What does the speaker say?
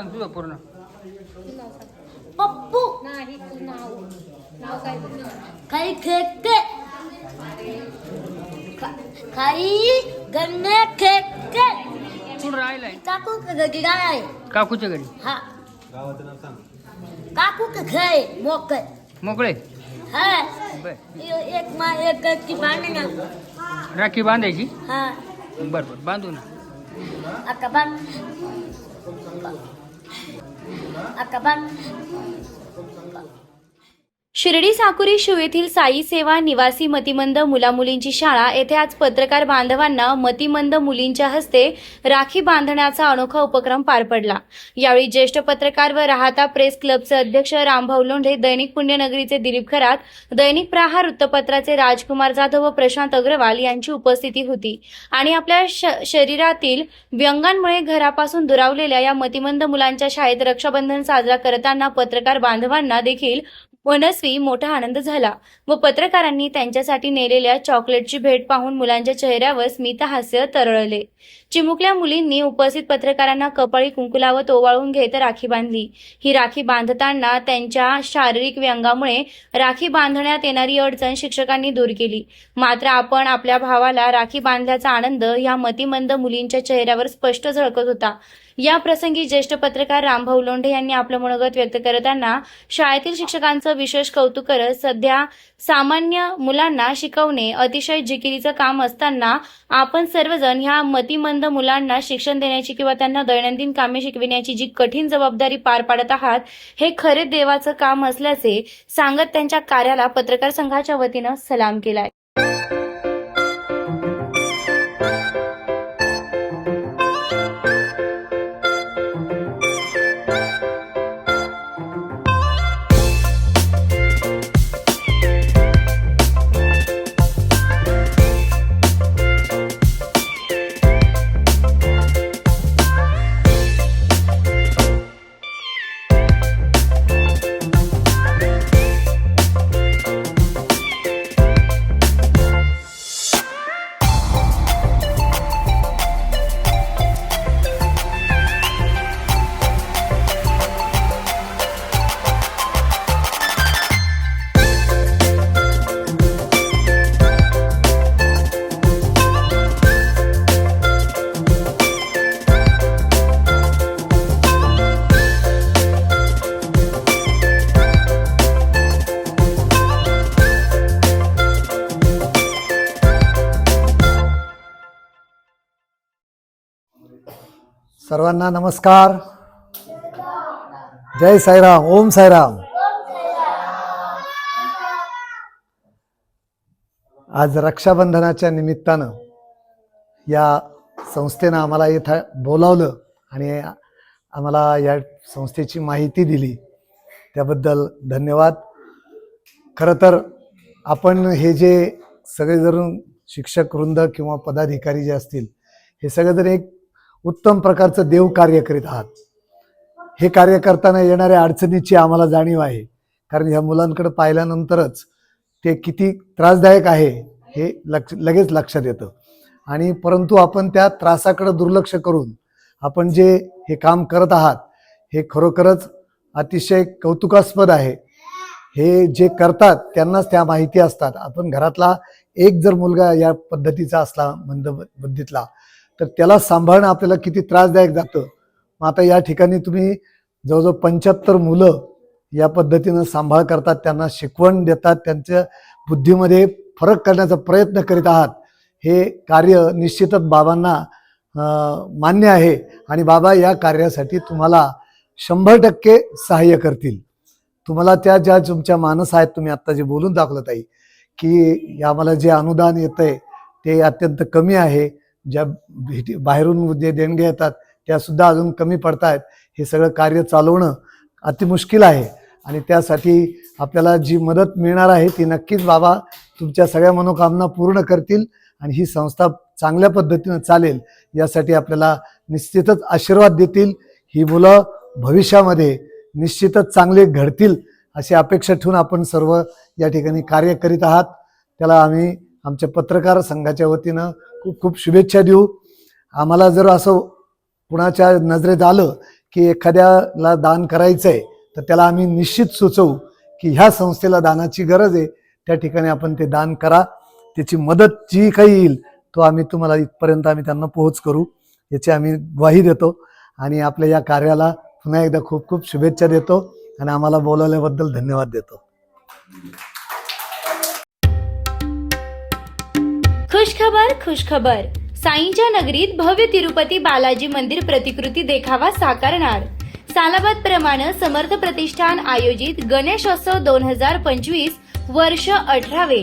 सांग तुझं पूर्ण. पप्पू! नाही तू नाव. नाव काय तुझं खाई खेके खाई गन्ने खेके कुठं राहिलाय? काकू का घरी काय आहे काकूच्या घरी. हा. काकू का घय मोक मोकळे? हा. बर. एक मा एक की ना. राखी बांधायची? हा. बर बर. बांधू ना. अक्का बांध. अक्का बांध शिर्डी साकुरी शिव येथील साई सेवा निवासी मतिमंद मुलामुलींची शाळा येथे आज पत्रकार बांधवांना मतिमंद मुलींच्या हस्ते राखी बांधण्याचा अनोखा उपक्रम पार पडला. यावेळी ज्येष्ठ पत्रकार व राहता प्रेस क्लबचे अध्यक्ष रामभाऊ लोंढे दैनिक पुण्यनगरीचे दिलीप खरात दैनिक प्रहार वृत्तपत्राचे राजकुमार जाधव व प्रशांत अग्रवाल यांची उपस्थिती होती. आणि आपल्या श- शरीरातील व्यंगांमुळे घरापासून दुरावलेल्या या मतिमंद मुलांच्या शाळेत रक्षाबंधन साजरा करताना पत्रकार बांधवांना देखील मनस्वी मोठा आनंद झाला व पत्रकारांनी त्यांच्यासाठी नेलेल्या चॉकलेटची भेट पाहून मुलांच्या चेहऱ्यावर स्मितहास्य तरळले. चिमुकल्या मुलींनी उपस्थित पत्रकारांना कपाळी कुंकुलावत ओवाळून घेत राखी बांधली. ही राखी बांधताना त्यांच्या शारीरिक व्यंगामुळे राखी बांधण्यात येणारी अडचण शिक्षकांनी दूर केली. मात्र आपण आपल्या भावाला राखी बांधल्याचा आनंद ह्या मतिमंद मुलींच्या चेहऱ्यावर स्पष्ट झळकत होता. या प्रसंगी ज्येष्ठ पत्रकार रामभाऊ लोंढे यांनी आपलं मनोगत व्यक्त करताना शाळेतील शिक्षकांचं विशेष कौतुक करत सध्या सामान्य मुलांना शिकवणे अतिशय जिकिरीचं काम असताना आपण सर्वजण ह्या मतिमंद मुलांना शिक्षण देण्याची किंवा त्यांना दैनंदिन कामे शिकविण्याची जी कठीण जबाबदारी पार पाडत आहात हे खरे देवाचं काम असल्याचे सांगत त्यांच्या कार्याला पत्रकार संघाच्या वतीनं सलाम केलाय. सर्वांना नमस्कार. जय साईराम ओम साईराम. आज रक्षाबंधनाच्या निमित्तानं या संस्थेनं आम्हाला इथं बोलावलं आणि आम्हाला या संस्थेची माहिती दिली. त्याबद्दल धन्यवाद. खरं तर आपण हे जे सगळेजण शिक्षक वृंद किंवा पदाधिकारी जे असतील हे सगळेजण एक उत्तम प्रकारचं देव कार्य करीत आहात. हे कार्य करताना येणाऱ्या अडचणीची आम्हाला जाणीव आहे. कारण ह्या मुलांकडे पाहिल्यानंतरच ते किती त्रासदायक आहे हे लक्ष लगेच लक्षात येतं. आणि परंतु आपण त्या त्रासाकडे दुर्लक्ष करून आपण जे हे काम करत आहात हे खरोखरच अतिशय कौतुकास्पद आहे. हे जे करतात त्यांनाच त्या माहिती असतात. आपण घरातला एक जर मुलगा या पद्धतीचा असला मंद बुद्धीतला तर त्याला सांभाळणं आपल्याला किती त्रासदायक जातं. मग आता या ठिकाणी तुम्ही जवळजवळ पंच्याहत्तर मुलं या पद्धतीनं सांभाळ करतात त्यांना शिकवण देतात त्यांच्या बुद्धीमध्ये फरक करण्याचा प्रयत्न करीत आहात. हे कार्य निश्चितच बाबांना मान्य आहे आणि बाबा या कार्यासाठी तुम्हाला शंभर टक्के सहाय्य करतील. तुम्हाला त्या ज्या तुमच्या मानस आहेत तुम्ही आत्ता जे बोलून दाखवलं ताई की आम्हाला जे अनुदान येतं आहे ते अत्यंत कमी आहे. ज्या भेटी बाहेरून जे देणगे येतात त्या सुद्धा अजून कमी पडत आहेत हे सगळं कार्य चालवणं अतिमुश्किल आहे आणि त्यासाठी आपल्याला जी मदत मिळणार आहे ती नक्कीच बाबा तुमच्या सगळ्या मनोकामना पूर्ण करतील आणि ही संस्था चांगल्या पद्धतीनं चालेल यासाठी आपल्याला निश्चितच आशीर्वाद देतील. ही मुलं भविष्यामध्ये निश्चितच चांगले घडतील अशी अपेक्षा ठेवून आपण सर्व या ठिकाणी कार्य करीत आहात. त्याला आम्ही आमच्या पत्रकार संघाच्या वतीनं खूप खूप शुभेच्छा देऊ. आम्हाला जर असं कुणाच्या नजरेत आलं की एखाद्याला दान करायचं आहे तर त्याला आम्ही निश्चित सुचवू की ह्या संस्थेला दानाची गरज आहे. त्या ठिकाणी आपण ते दान करा. त्याची मदत जी काही येईल तो आम्ही तुम्हाला इथपर्यंत आम्ही त्यांना पोहोच करू. याची आम्ही ग्वाही देतो. आणि आपल्या या कार्याला पुन्हा एकदा खूप खूप शुभेच्छा देतो. आणि आम्हाला बोलवल्याबद्दल धन्यवाद देतो. खुशखबर खुशखबर. साईंच्या नगरीत भव्य तिरुपती बालाजी मंदिर प्रतिकृती देखावा साकारणार. सालाबाद प्रमाणे समर्थ प्रतिष्ठान आयोजित गणेशोत्सव दोन हजार पंचवीस वर्ष अठरावे.